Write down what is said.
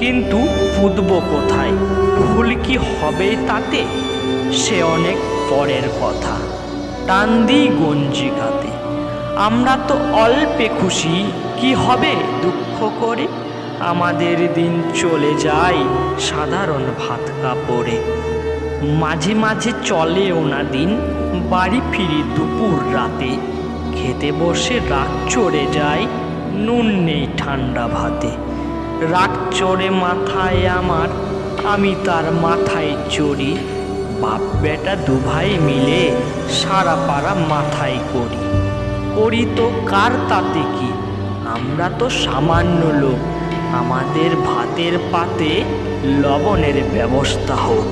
কিন্তু পুতব কোথায়? ভুল কি হবে তাতে? সে অনেক পরের কথা। টান দিই গঞ্জিকাতে। আমরা তো অল্পে খুশি, কি হবে দুঃখ করে? আমাদের দিন চলে যায় সাধারণ ভাত কাপড়ে। মাঝে মাঝে চলে না দিন, বাড়ি ফিরি দুপুর রাতে। খেতে বসে রাগ চড়ে যায়, নুন নেই ঠান্ডা ভাতে। রাগ চড়ে মাথায় আমার, আমি তার মাথায় চড়ি। বাপ বেটা দুভাই মিলে সারা পাড়া মাথায় করি। করি তো কার তাতে কি? আমরা তো সামান্য লোক। আমাদের ভাতের পাতে লবণের ব্যবস্থা হোক।